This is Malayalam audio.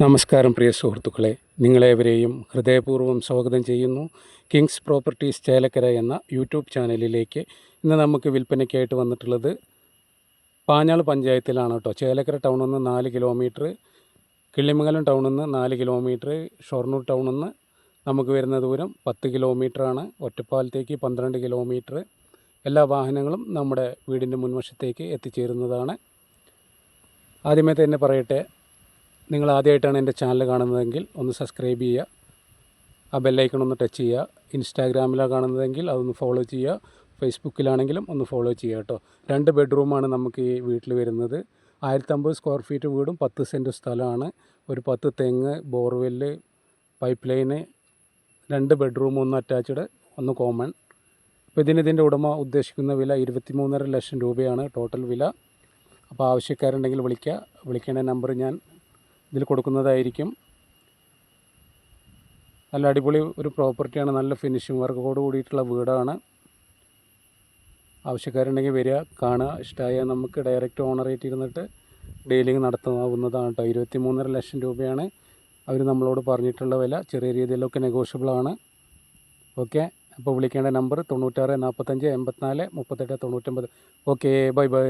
നമസ്കാരം പ്രിയ സുഹൃത്തുക്കളെ. നിങ്ങളേവരെയും ഹൃദയപൂർവം സ്വാഗതം ചെയ്യുന്നു. കിങ്സ് പ്രോപ്പർട്ടീസ് ചേലക്കര എന്ന യൂട്യൂബ് ചാനലിലേക്ക് ഇന്ന് നമുക്ക് വിൽപ്പനയ്ക്കായിട്ട് വന്നിട്ടുള്ളത് പാഞ്ഞാൾ പഞ്ചായത്തിലാണ് കേട്ടോ. ചേലക്കര ടൗണിൽ നിന്ന് നാല് കിലോമീറ്റർ കിള്ളിമംഗലം ടൗണിൽ നിന്ന് നാല് കിലോമീറ്റർ ഷൊർണൂർ ടൗണിൽ നിന്ന് നമുക്ക് വരുന്ന ദൂരം പത്ത് കിലോമീറ്ററാണ്. ഒറ്റപ്പാലത്തേക്ക് പന്ത്രണ്ട് കിലോമീറ്റർ. എല്ലാ വാഹനങ്ങളും നമ്മുടെ വീടിന്റെ മുൻവശത്തേക്ക് എത്തിച്ചേരുന്നതാണ്. ആദ്യമേ തന്നെ പറയട്ടെ നിങ്ങൾ ആദ്യമായിട്ടാണ് എന്റെ ചാനൽ കാണുന്നതെങ്കിൽ ഒന്ന് സബ്സ്ക്രൈബ് ചെയ്യുക. ആ ബെല്ലൈക്കൺ ഒന്ന് ടച്ച് ചെയ്യുക. ഇൻസ്റ്റാഗ്രാമിലാണ് കാണുന്നതെങ്കിൽ അതൊന്ന് ഫോളോ ചെയ്യുക. ഫേസ്ബുക്കിലാണെങ്കിലും ഒന്ന് ഫോളോ ചെയ്യുക കേട്ടോ. രണ്ട് ബെഡ്റൂമാണ് നമുക്ക് ഈ വീട്ടിൽ വരുന്നത്. ആയിരത്തമ്പത് സ്ക്വയർ ഫീറ്റ് വീടും പത്ത് സെന്റ് സ്ഥലമാണ്. ഒരു പത്ത് തെങ്ങ് ബോർവെല്ല് പൈപ്പ് ലൈന് രണ്ട് ബെഡ്റൂം ഒന്ന് അറ്റാച്ച്ഡ് ഒന്ന് കോമൺ അപ്പോൾ ഇതിന് ഇതിന്റെ ഉടമ ഉദ്ദേശിക്കുന്ന വില ഇരുപത്തി മൂന്നര ലക്ഷം രൂപയാണ് ടോട്ടൽ വില. അപ്പോൾ ആവശ്യക്കാരുണ്ടെങ്കിൽ വിളിക്കുക. വിളിക്കേണ്ട നമ്പർ ഞാൻ ഇതിൽ കൊടുക്കുന്നതായിരിക്കും. നല്ല അടിപൊളി ഒരു പ്രോപ്പർട്ടിയാണ് നല്ല ഫിനിഷിംഗ് വർക്കോട് കൂടിയിട്ടുള്ള വീടാണ്. ആവശ്യക്കാരുണ്ടെങ്കിൽ വരിക കാണുക. ഇഷ്ടമായ നമുക്ക് ഡയറക്റ്റ് ഓണറേറ്റ് ഇരുന്നിട്ട് ഡീലിംഗ് നടത്താവുന്നതാണ് കേട്ടോ ഇരുപത്തി മൂന്നര ലക്ഷം രൂപയാണ് അവർ നമ്മളോട് പറഞ്ഞിട്ടുള്ള വില. ചെറിയ രീതിയിലൊക്കെ നെഗോഷ്യബിളാണ് ഓക്കെ അപ്പോൾ വിളിക്കേണ്ട നമ്പർ തൊണ്ണൂറ്റാറ് നാൽപ്പത്തഞ്ച് എൺപത്തിനാല് മുപ്പത്തെട്ട് തൊണ്ണൂറ്റൊമ്പത്. Okay bye bye